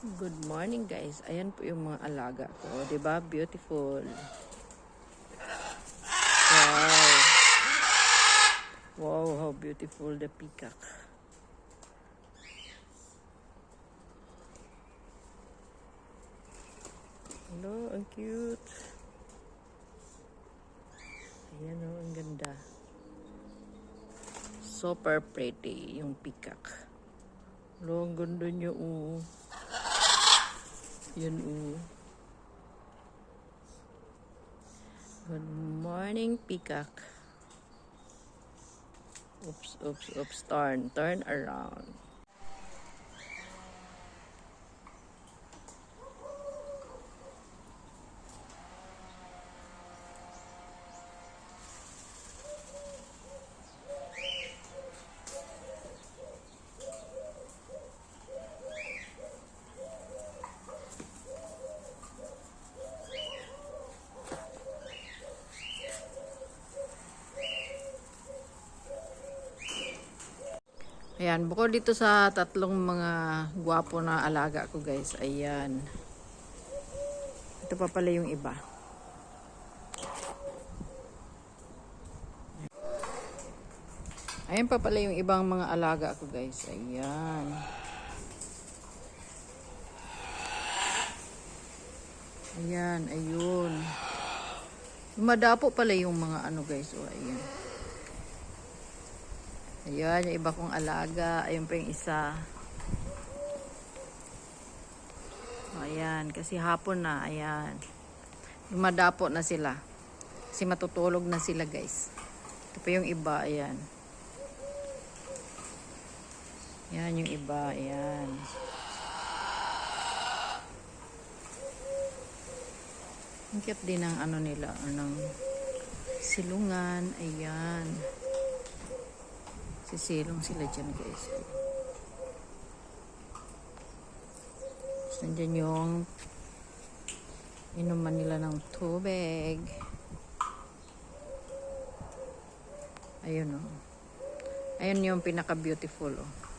Good morning guys. Ayan po yung mga alaga ko. ba? Beautiful. Wow. Wow, how beautiful the peacock. Hello, ang cute. Ayan oh, ang ganda. Super pretty yung peacock. Hello, ang ganda niya oh. Yan oh. Good morning, peacock. Oops, oops, oops. Turn, turn around. Ayan, bukod dito sa tatlong mga gwapo na alaga ko guys, ayan. Ito pa pala yung iba. Ayan pa pala yung ibang mga alaga ko guys, ayan. Ayan, ayun. Madapo pala yung mga ano guys, oh, ayan. Ayan, yung iba kong alaga. Ayun pa yung isa. Ayan, kasi hapon na. Ayan. Lumadapo na sila. Kasi matutulog na sila, guys. Ito pa yung iba. Ayan. Ayan yung iba. Ayan. Ang cute din ng ano nila. Ng silungan. Ayan. Sisilong sila dyan guys. Tapos nandyan yung inuman nila ng tubig. Ayun o. Oh. Ayun yung pinaka-beautiful o. Oh.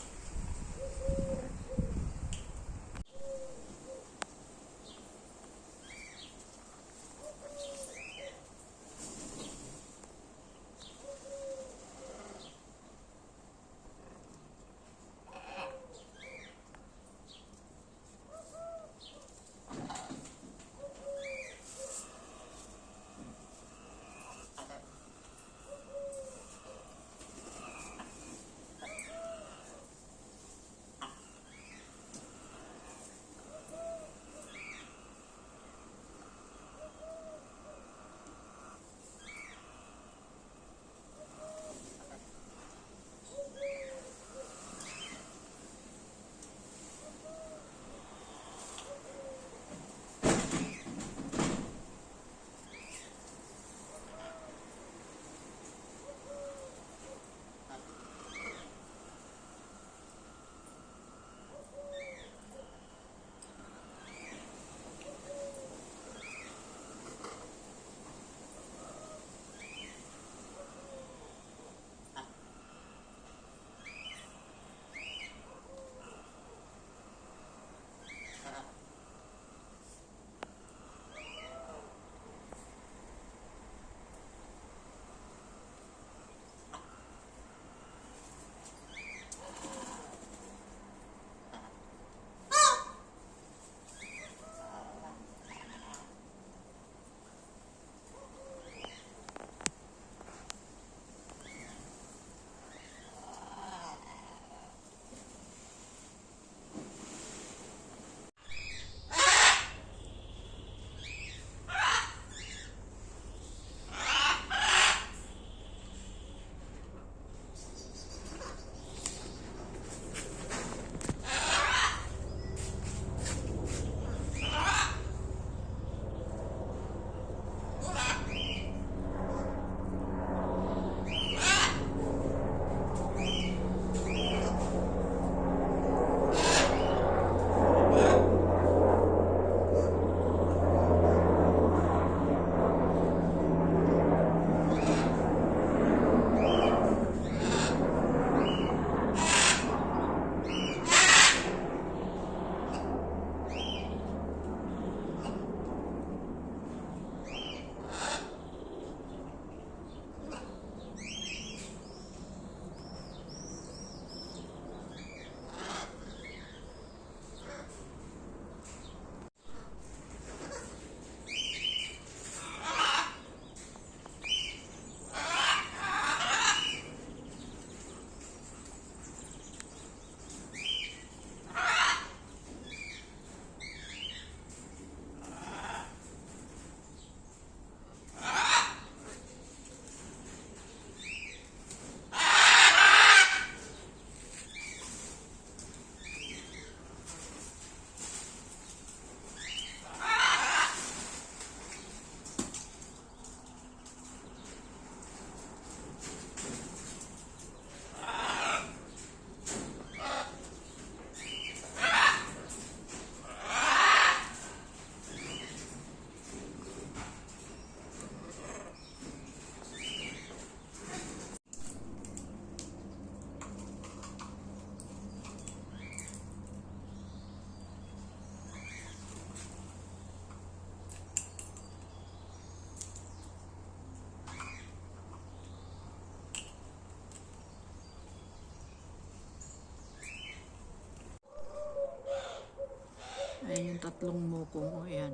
Tatlong mukong. O, ayan.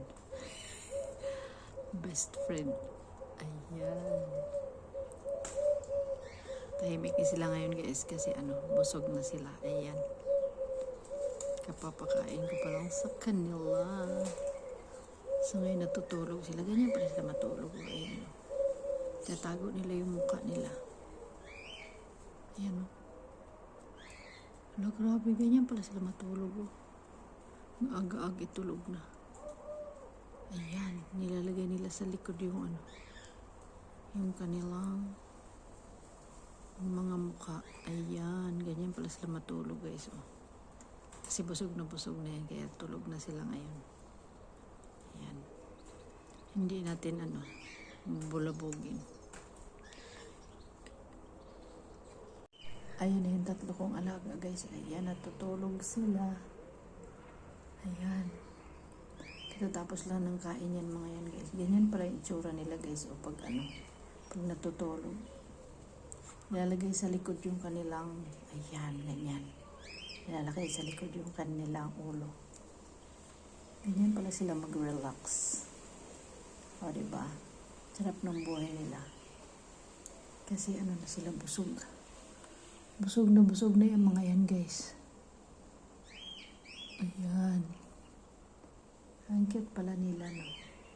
Best friend. Ayan. Tahimik na sila ngayon guys kasi ano, busog na sila. Ayan. Kapapakain ko pa lang sa kanila. So ngayon natutulog sila. Ganyan pala sila matulog. Ayan. Tatago nila yung mukha nila. Ayan o. Wala, grabe. Ganyan pala sila matulog o. Maaga-aga tulog na. Ayan. Nilalagay nila sa likod yung ano. Yung kanilang yung mga mukha. Ayan. Ganyan pala sila matulog guys. Oh. Kasi busog na busog na yan. Kaya tulog na sila ngayon. Ayan. Hindi natin ano bulabugin. Ayan na yung tatlo kong alaga guys. Ayan, natutulog sila. Ayan. Katatapos lang ng kain yan mga yan guys. Ganyan pala yung itsura nila guys. O pag ano, pag natutulog. Nilalagay sa likod yung kanilang, ayan, ganyan. Nilalagay sa likod yung kanilang ulo. Ganyan pala sila mag-relax. O, diba? Sarap ng buhay nila. Kasi ano na sila, busog. Busog na busog na yung mga yan, guys. Ayan. Ang cute pala nila, no?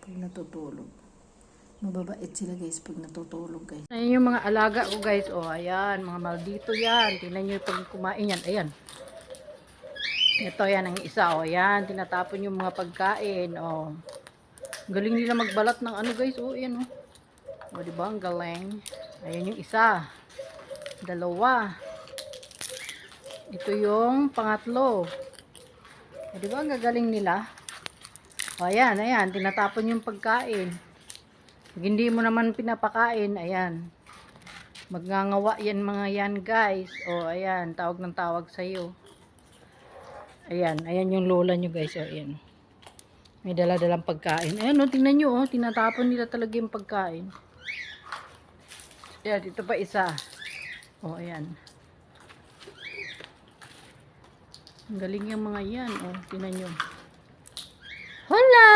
Pag natutulog. Mababait sila, guys, pag natutulog, guys. Ayan yung mga alaga ko, guys. Oh, ayan. Mga maldito yan. Tingnan nyo pag kumain yan. Ayan. Ito, yan ang isa. Oh, ayan. Tinatapon yung mga pagkain. Oh. Galing nila magbalat ng ano, guys. Oh, ayan, oh. O, diba? Ang galing. Ayan yung isa. Dalawa. Ito yung pangatlo. O, diba? Ang gagaling nila. O, ayan, ayan. Tinatapon yung pagkain. Pag hindi mo naman pinapakain, ayan. Magngangawa yan mga yan, guys. O, ayan. Tawag ng tawag sa'yo. Ayan. Ayan yung lola nyo, guys. O, ayan. May dala-dalang pagkain. Ayan, o. Tingnan nyo, o. Tinatapon nila talaga yung pagkain. Ayan, dito pa isa. O, ayan. Ang galing yung mga yan. O, tingnan nyo. Hola!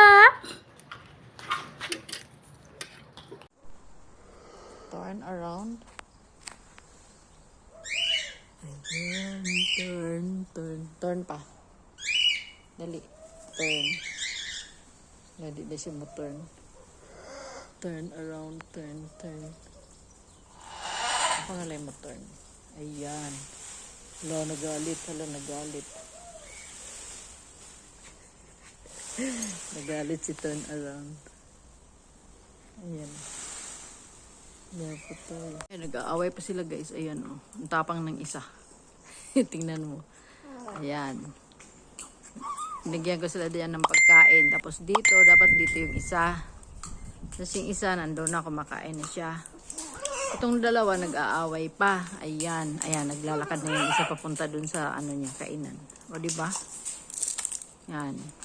Turn around. Ayan, turn, turn. Turn pa. Dali. Turn. Dali na siya mo-turn. Turn around, turn, turn. Ako nga lang mo-turn. Ayan. Hala, nagalit. Hala, nagalit. Nagalit si turn around. Ayan. Ayan po to. Ayan, nag-aaway pa sila guys. Ayan oh. Ang tapang ng isa. Tingnan mo. Ayan. Binigyan ko sila diyan ng pagkain. Tapos dito, dapat dito yung isa. Tapos yung isa, nandun na, kumakain na siya. Itong dalawa, nag-aaway pa. Ayan, ayan, naglalakad na yung isa papunta dun sa, ano niya, kainan. O, di ba? Yan.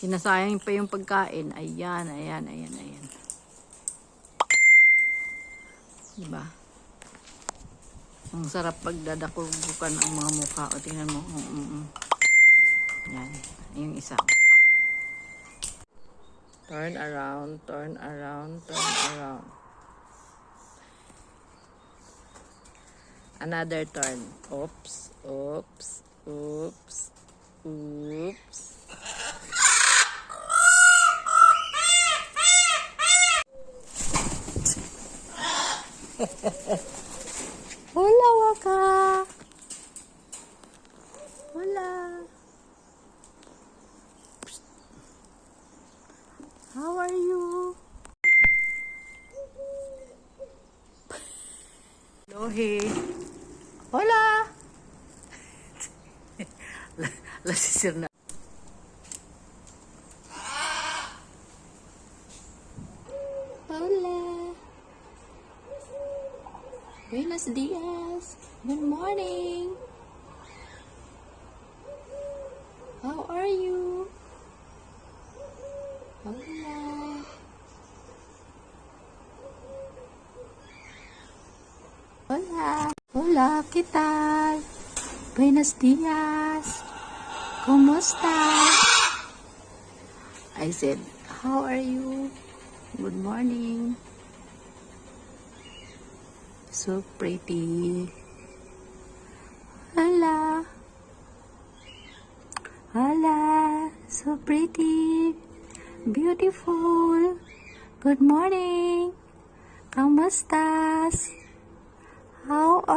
Sinasayang pa yung pagkain. Ayan, ayan, ayan, ayan. Di ba? Ang sarap pagdadakugukan ang mga mukha. O, tingnan mo. Mm, mm, mm. Yan. Yung isa. Turn around, turn around, turn around. Another turn. Oops, oops, oops, oops. Hola, Waka! Hola! How are you? Lohi. Hola! Lasisir na. Hola! Buenos dias! Good morning! How are you? Hola. Hola. Hola, ¿qué tal? Buenos días. Kumusta? I said, how are you? Good morning. So pretty. Hala. Hala. So pretty. Beautiful. Good morning. Kamustas? How are